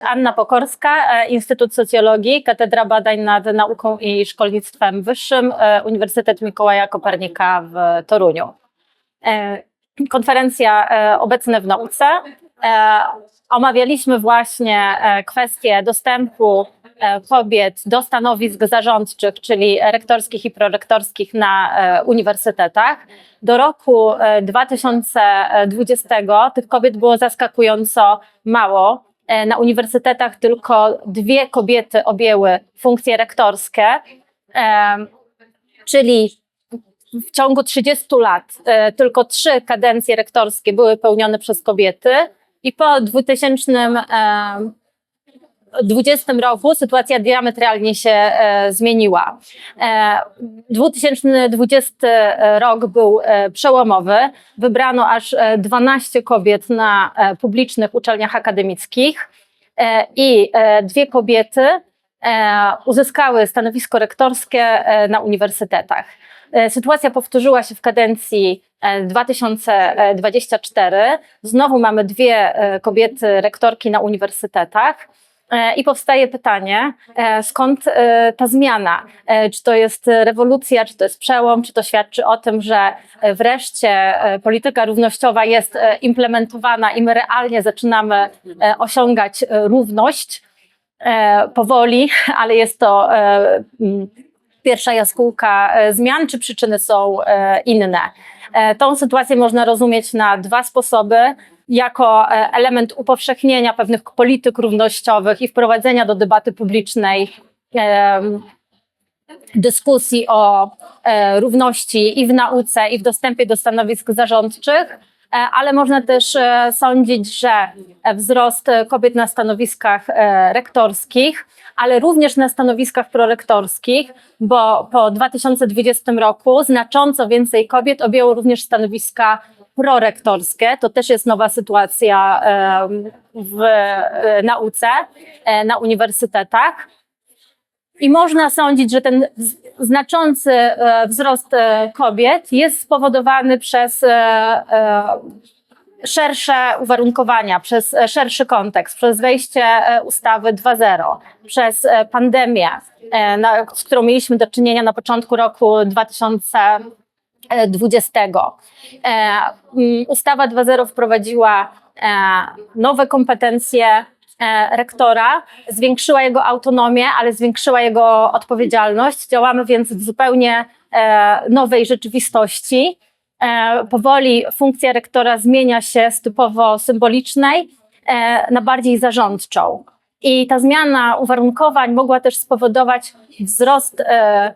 Anna Pokorska, e, Instytut Socjologii, Katedra Badań nad Nauką i Szkolnictwem Wyższym, e, Uniwersytet Mikołaja Kopernika w Toruniu. E, Konferencja Obecne w Nauce. Omawialiśmy właśnie kwestię dostępu kobiet do stanowisk zarządczych, czyli rektorskich i prorektorskich na uniwersytetach. Do roku e, 2020 tych kobiet było zaskakująco mało. E, Na uniwersytetach tylko dwie kobiety objęły funkcje rektorskie, em, czyli w ciągu 30 lat e, tylko trzy kadencje rektorskie były pełnione przez kobiety i po 2020 roku sytuacja diametralnie się e, zmieniła. E, 2020 rok był e, przełomowy. Wybrano aż e, 12 kobiet na e, publicznych uczelniach akademickich e, i e, dwie kobiety e, uzyskały stanowisko rektorskie e, na uniwersytetach. E, Sytuacja powtórzyła się w kadencji e, 2024. Znowu mamy dwie e, kobiety rektorki na uniwersytetach. E, I powstaje pytanie, e, skąd e, ta zmiana? Czy to jest rewolucja, czy to jest przełom, czy to świadczy o tym, że wreszcie polityka równościowa jest implementowana i my realnie zaczynamy osiągać równość powoli, ale jest to pierwsza jaskółka zmian, czy przyczyny są inne. Tą sytuację można rozumieć na dwa sposoby. Jako e, element upowszechnienia pewnych polityk równościowych i wprowadzenia do debaty publicznej dyskusji o e, równości i w nauce, i w dostępie do stanowisk zarządczych, e, ale można też sądzić, że wzrost kobiet na stanowiskach rektorskich, ale również na stanowiskach prorektorskich, bo po 2020 roku znacząco więcej kobiet objęło również stanowiska prorektorskie. To też jest nowa sytuacja w e, nauce, e, na uniwersytetach. I można sądzić, że ten znaczący e, wzrost kobiet jest spowodowany przez szersze uwarunkowania, przez szerszy kontekst, przez wejście ustawy 2.0, przez pandemię, z którą mieliśmy do czynienia na początku roku 2020. E, mm, Ustawa 2.0 wprowadziła e, nowe kompetencje e, rektora, zwiększyła jego autonomię, ale zwiększyła jego odpowiedzialność. Działamy więc w zupełnie e, nowej rzeczywistości. E, Powoli funkcja rektora zmienia się z typowo symbolicznej e, na bardziej zarządczą. I ta zmiana uwarunkowań mogła też spowodować wzrost e,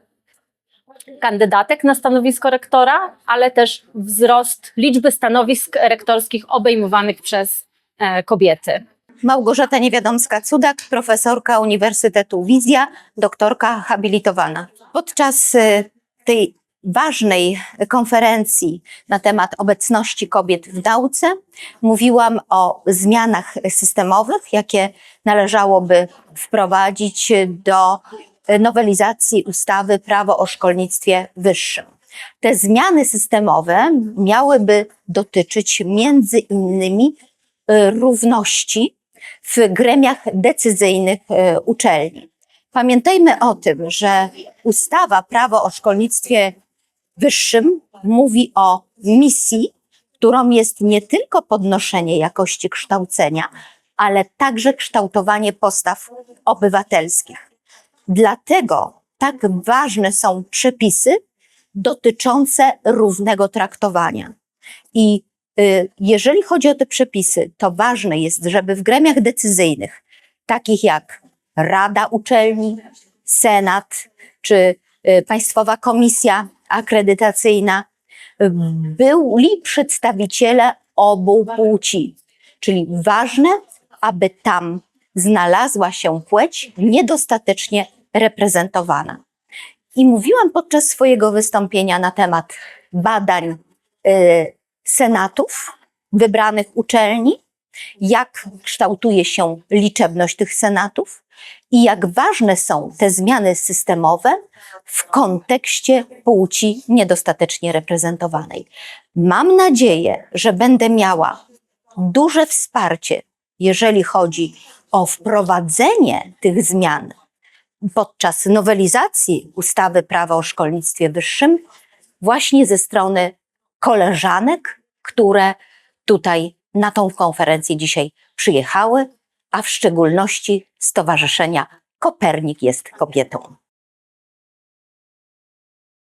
kandydatek na stanowisko rektora, ale też wzrost liczby stanowisk rektorskich obejmowanych przez e, kobiety. Małgorzata Niewiadomska-Cudak, profesorka Uniwersytetu Wizja, doktorka habilitowana. Podczas e, tej ważnej konferencji na temat obecności kobiet w nauce mówiłam o zmianach systemowych, jakie należałoby wprowadzić do nowelizacji ustawy Prawo o szkolnictwie wyższym. Te zmiany systemowe miałyby dotyczyć między innymi e, równości w gremiach decyzyjnych e, uczelni. Pamiętajmy o tym, że ustawa Prawo o szkolnictwie wyższym mówi o misji, którą jest nie tylko podnoszenie jakości kształcenia, ale także kształtowanie postaw obywatelskich. Dlatego tak ważne są przepisy dotyczące równego traktowania. I y, jeżeli chodzi o te przepisy, to ważne jest, żeby w gremiach decyzyjnych, takich jak Rada Uczelni, Senat czy y, Państwowa Komisja Akredytacyjna, byli przedstawiciele obu płci. Czyli ważne, aby tam znalazła się płeć niedostatecznie reprezentowana. I mówiłam podczas swojego wystąpienia na temat badań y, senatów wybranych uczelni, jak kształtuje się liczebność tych senatów i jak ważne są te zmiany systemowe w kontekście płci niedostatecznie reprezentowanej. Mam nadzieję, że będę miała duże wsparcie, jeżeli chodzi o wprowadzenie tych zmian podczas nowelizacji ustawy Prawo o szkolnictwie wyższym właśnie ze strony koleżanek, które tutaj na tą konferencję dzisiaj przyjechały, a w szczególności Stowarzyszenia Kopernik jest kobietą.